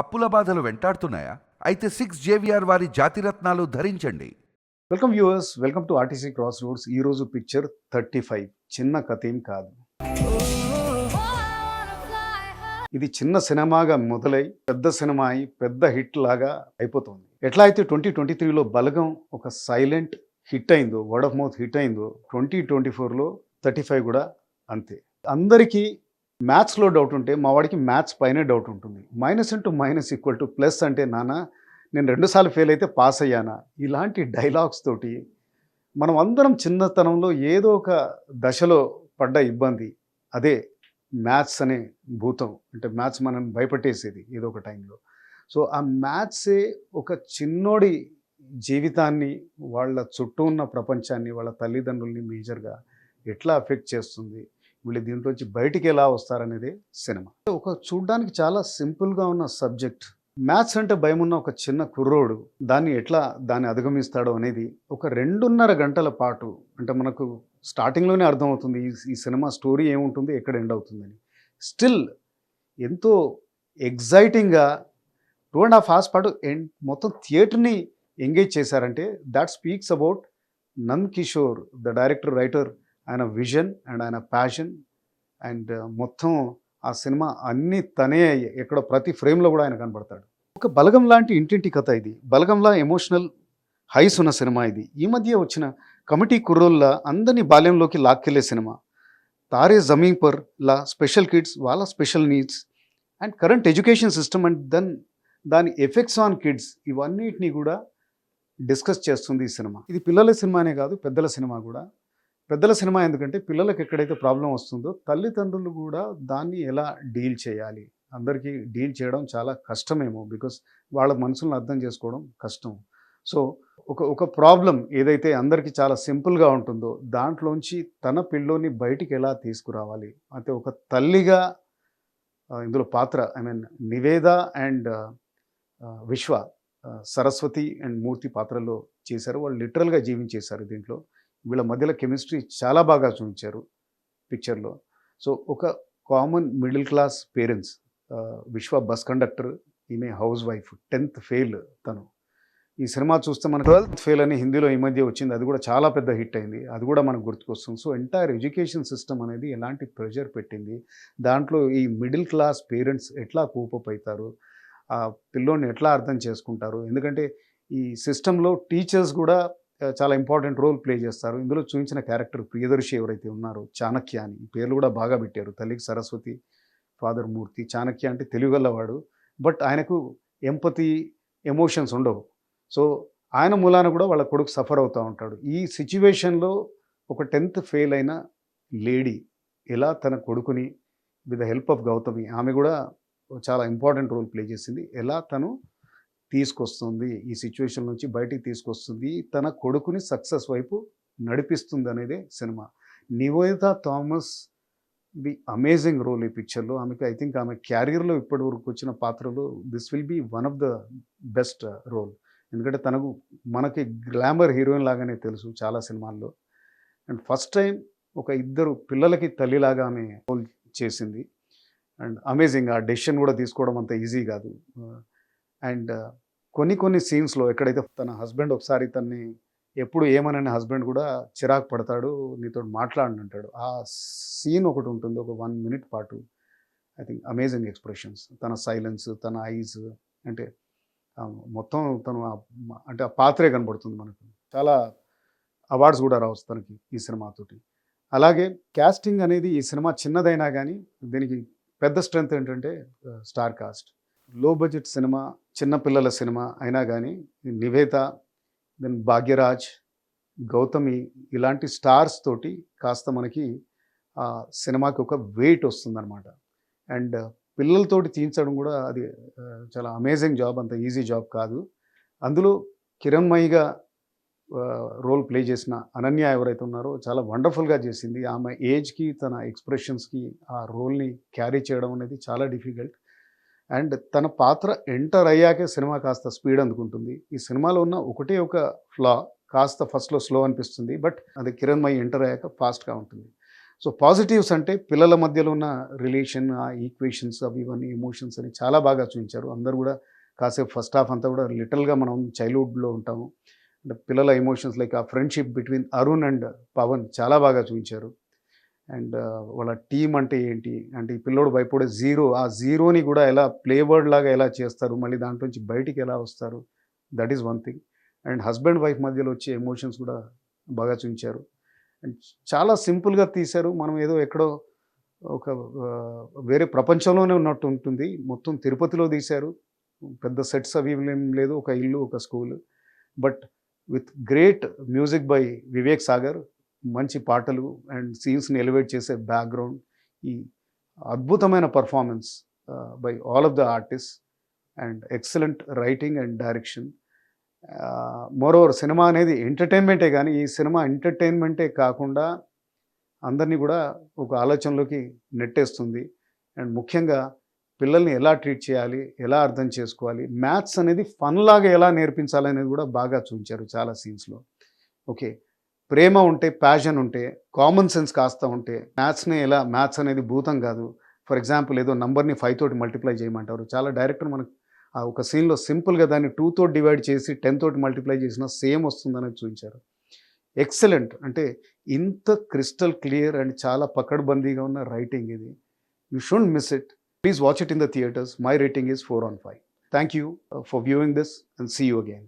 అప్పుల బాధలు వెంటాడుతున్నాయా? అయితే సిక్స్ జేవిఆర్ వారి జాతిరత్నాలు ధరించండి. Welcome viewers welcome to RTC cross roads ఈ రోజు పిక్చర్ థర్టీ ఫైవ్ చిన్న కథ ఏం కాదు. ఇది చిన్న సినిమాగా మొదలై పెద్ద సినిమా అయి పెద్ద హిట్ లాగా అయిపోతుంది. ఎట్లా అయితే ట్వంటీ ట్వంటీ త్రీలో బలగం ఒక సైలెంట్ హిట్ అయిందో వర్డ్ ఆఫ్ మౌత్ హిట్ అయిందో ట్వంటీ ట్వంటీ ఫోర్లో థర్టీ ఫైవ్ కూడా అంతే. అందరికీ మ్యాథ్స్లో డౌట్ ఉంటే మా వాడికి మ్యాథ్స్ పైనే డౌట్ ఉంటుంది. Minus into minus equal to plus అంటే నాన్న నేను రెండుసార్లు ఫెయిల్ అయితే పాస్ అయ్యానా? ఇలాంటి డైలాగ్స్ తోటి మనం అందరం చిన్నతనంలో ఏదో ఒక దశలో పడ్డ ఇబ్బంది అదే మ్యాథ్స్ అనే భూతం. అంటే మ్యాథ్స్ మనం భయపెట్టేసేది ఏదో ఒక టైంలో. సో ఆ మ్యాథ్సే ఒక చిన్నోడి జీవితాన్ని వాళ్ళ చుట్టూ ఉన్న ప్రపంచాన్ని వాళ్ళ తల్లిదండ్రుల్ని మేజర్గా ఎట్లా అఫెక్ట్ చేస్తుంది? వీళ్ళు దీంట్లోంచి బయటికి ఎలా వస్తారనేది సినిమా. ఒక చూడ్డానికి చాలా సింపుల్గా ఉన్న సబ్జెక్ట్. మ్యాథ్స్ అంటే భయం ఉన్న ఒక చిన్న కుర్రోడు దాన్ని ఎట్లా దాన్ని అధిగమిస్తాడో అనేది ఒక రెండున్నర గంటల పాటు అంటే మనకు స్టార్టింగ్లోనే అర్థమవుతుంది ఈ సినిమా స్టోరీ ఏముంటుంది ఎక్కడ ఎండ్ అవుతుందని. స్టిల్ ఎంతో ఎగ్జైటింగ్గా టూ అండ్ హాఫ్ అవర్స్ పాటు ఎండ్ మొత్తం థియేటర్ని ఎంగేజ్ చేశారంటే that speaks about Nand Kishore the director writer ఆయన విజన్ అండ్ ఆయన ప్యాషన్ అండ్ మొత్తం ఆ సినిమా అన్ని తనే ఎక్కడ ప్రతి ఫ్రేమ్లో కూడా ఆయన కనబడతాడు. ఒక బలగం లాంటి ఇంటింటి కథ ఇది. బలగంలా ఎమోషనల్ హైస్ ఉన్న సినిమా ఇది. ఈ మధ్య వచ్చిన కమిటీ కుర్రోల్లా అందరినీ బాల్యంలోకి లాక్కెళ్ళే సినిమా. తారే జమీన్ పర్ లా స్పెషల్ కిడ్స్ వాళ్ళ special needs and current education system and then దాని ఎఫెక్ట్స్ ఆన్ కిడ్స్ ఇవన్నిటిని కూడా డిస్కస్ చేస్తుంది ఈ సినిమా. ఇది పిల్లల సినిమానే కాదు పెద్దల సినిమా కూడా. పెద్దల సినిమా ఎందుకంటే పిల్లలకు ఎక్కడైతే ప్రాబ్లం వస్తుందో తల్లిదండ్రులు కూడా దాన్ని ఎలా డీల్ చేయాలి? అందరికీ డీల్ చేయడం చాలా కష్టమేమో బికాస్ వాళ్ళ మనసులను అర్థం చేసుకోవడం కష్టం. సో ఒక ఒక ప్రాబ్లం ఏదైతే అందరికీ చాలా సింపుల్గా ఉంటుందో దాంట్లోంచి తన పిల్లోని బయటికి ఎలా తీసుకురావాలి? అంటే ఒక తల్లిగా ఇందులో పాత్ర ఐ మీన్ నివేద అండ్ విశ్వ సరస్వతి అండ్ మూర్తి పాత్రలో చేశారు. వాళ్ళు లిటరల్గా జీవించేశారు దీంట్లో. వీళ్ళ మధ్యలో కెమిస్ట్రీ చాలా బాగా చూపించారు పిక్చర్లో సో ఒక common middle class parents Vishwa bus conductor ఈమె హౌస్ వైఫ్ టెన్త్ ఫెయిల్ తను. ఈ సినిమా చూస్తే మనకు ట్వెల్త్ ఫెయిల్ అని హిందీలో ఈ మధ్య వచ్చింది. అది కూడా చాలా పెద్ద హిట్ అయింది. అది కూడా మనకు గుర్తుకొస్తుంది. సో ఎంటైర్ ఎడ్యుకేషన్ సిస్టమ్ అనేది ఎలాంటి ప్రెషర్ పెట్టింది? దాంట్లో ఈ మిడిల్ క్లాస్ పేరెంట్స్ ఎట్లా కూపప్ అవుతారు ఆ పిల్లోని ఎట్లా అర్థం చేసుకుంటారు? ఎందుకంటే ఈ సిస్టంలో టీచర్స్ కూడా చాలా ఇంపార్టెంట్ రోల్ ప్లే చేస్తారు. ఇందులో చూపించిన క్యారెక్టర్ ప్రియదర్శి ఎవరైతే ఉన్నారో చాణక్య అని ఈ పేర్లు కూడా బాగా పెట్టారు. తల్లికి సరస్వతి ఫాదర్ మూర్తి. చాణక్య అంటే తెలుగుగల్లవాడు బట్ ఆయనకు ఎంపతి ఎమోషన్స్ ఉండవు. సో ఆయన మూలాన కూడా వాళ్ళ కొడుకు సఫర్ అవుతూ ఉంటాడు. ఈ సిచ్యువేషన్లో ఒక టెన్త్ ఫెయిల్ అయిన లేడీ ఎలా తన కొడుకుని with the help of Gautami ఆమె కూడా చాలా ఇంపార్టెంట్ రోల్ ప్లే చేసింది. ఎలా తను తీసుకొస్తుంది ఈ సిచ్యువేషన్ నుంచి బయటికి తీసుకొస్తుంది తన కొడుకుని సక్సెస్ వైపు నడిపిస్తుంది అనేదే cinema. Niveda Thomas the amazing role ఈ పిక్చర్లో. ఆమెకి ఐ థింక్ ఆమె క్యారియర్లో ఇప్పటి వరకు వచ్చిన పాత్రలో this will be one of the best role. ఎందుకంటే తనకు మనకి గ్లామర్ హీరోయిన్ లాగానే తెలుసు చాలా సినిమాల్లో. అండ్ ఫస్ట్ టైం ఒక ఇద్దరు పిల్లలకి తల్లిలాగా ఆమె రోల్ చేసింది. అండ్ అమేజింగ్ ఆ డెసిషన్ కూడా తీసుకోవడం అంత ఈజీ కాదు. అండ్ కొన్ని కొన్ని సీన్స్లో ఎక్కడైతే తన హస్బెండ్ ఒకసారి తన్ని ఎప్పుడు ఏమనని హస్బెండ్ కూడా చిరాకు పడతాడు నీతో మాట్లాడినంటాడు. ఆ సీన్ ఒకటి ఉంటుంది ఒక వన్ మినిట్ పాటు. I think amazing expressions. తన సైలెన్స్ తన ఐస్ అంటే మొత్తం తను అంటే ఆ పాత్రే కనబడుతుంది మనకు. చాలా అవార్డ్స్ కూడా రావచ్చు తనకి ఈ సినిమాతోటి అలాగే క్యాస్టింగ్ అనేది ఈ సినిమా చిన్నదైనా కానీ దీనికి పెద్ద స్ట్రెంగ్త్ ఏంటంటే star cast. Low budget cinema చిన్నపిల్లల సినిమా అయినా కానీ నివేత దెన్ భాగ్యరాజ్ గౌతమి ఇలాంటి స్టార్స్ తోటి కాస్త మనకి ఆ సినిమాకి ఒక వెయిట్ వస్తుందన్నమాట. అండ్ పిల్లలతోటి తీయించడం కూడా అది చాలా అమేజింగ్ జాబ్ అంత ఈజీ జాబ్ కాదు. అందులో కిరణ్మయిగా రోల్ ప్లే చేసిన అనన్య ఎవరైతే ఉన్నారో చాలా వండర్ఫుల్గా చేసింది. ఆమె ఏజ్కి తన ఎక్స్ప్రెషన్స్కి ఆ రోల్ని క్యారీ చేయడం అనేది చాలా డిఫికల్ట్ అండ్ తన పాత్ర ఎంటర్ అయ్యాకే సినిమా కాస్త స్పీడ్ అందుకుంటుంది. ఈ సినిమాలో ఉన్న ఒకటే ఒక ఫ్లా కాస్త ఫస్ట్లో స్లో అనిపిస్తుంది బట్ అది కిరణ్ మై ఎంటర్ అయ్యాక ఫాస్ట్గా ఉంటుంది. సో పాజిటివ్స్ అంటే పిల్లల మధ్యలో ఉన్న రిలేషన్ ఆ ఈక్వేషన్స్ అవి ఇవన్నీ ఎమోషన్స్ అని చాలా బాగా చూపించారు. అందరు కూడా కాసేపు ఫస్ట్ హాఫ్ అంతా కూడా లిటల్గా మనం చైల్డ్హుడ్లో ఉంటాము. అంటే పిల్లల ఎమోషన్స్ లైక్ ఆ friendship between Arun and Pavan చాలా బాగా చూపించారు. అండ్ వాళ్ళ టీం అంటే ఏంటి? అంటే ఈ పిల్లోడు భయపడే జీరో ఆ జీరోని కూడా ఎలా ప్లేవర్డ్ లాగా ఎలా చేస్తారు? మళ్ళీ దాంట్లో నుంచి బయటికి ఎలా వస్తారు? That is one thing. And husband wife మధ్యలో వచ్చే ఎమోషన్స్ కూడా బాగా చూపించారు. అండ్ చాలా సింపుల్గా తీశారు. మనం ఏదో ఎక్కడో ఒక వేరే ప్రపంచంలోనే ఉన్నట్టు ఉంటుంది. మొత్తం తిరుపతిలో తీశారు. పెద్ద సెట్స్ అవి ఏం లేదు. ఒక ఇల్లు ఒక school. But with great music by Vivek Sagar. మంచి పాటలు అండ్ సీన్స్ని ఎలివేట్ చేసే బ్యాక్గ్రౌండ్ ఈ అద్భుతమైన performance by all of the artist and excellent writing and direction. Moreover cinema అనేది ఎంటర్టైన్మెంటే కానీ ఈ సినిమా ఎంటర్టైన్మెంటే కాకుండా అందరినీ కూడా ఒక ఆలోచనలోకి నెట్టేస్తుంది. అండ్ ముఖ్యంగా పిల్లల్ని ఎలా ట్రీట్ చేయాలి ఎలా అర్థం చేసుకోవాలి మ్యాథ్స్ అనేది ఫన్ లాగా ఎలా నేర్పించాలి అనేది కూడా బాగా చూపించారు చాలా సీన్స్లో. ఓకే. ప్రేమ ఉంటే ప్యాషన్ ఉంటే కామన్ సెన్స్ కాస్త ఉంటే మ్యాథ్స్నే ఎలా మ్యాథ్స్ అనేది భూతం కాదు. ఫర్ ఎగ్జాంపుల్ ఏదో నంబర్ని ఫైవ్ తోటి మల్టిప్లై చేయమంటారు. చాలా డైరెక్టర్ మనకు ఆ ఒక సీన్లో సింపుల్గా దాన్ని టూ తోటి డివైడ్ చేసి టెన్ తోటి మల్టిప్లై చేసినా సేమ్ వస్తుందని చూపించారు. ఎక్సలెంట్ అంటే ఇంత క్రిస్టల్ క్లియర్ అండ్ చాలా పకడ్బందీగా ఉన్న రైటింగ్ ఇది. You should miss it please watch it in the theatres my rating is four on five thank you for viewing this and see you again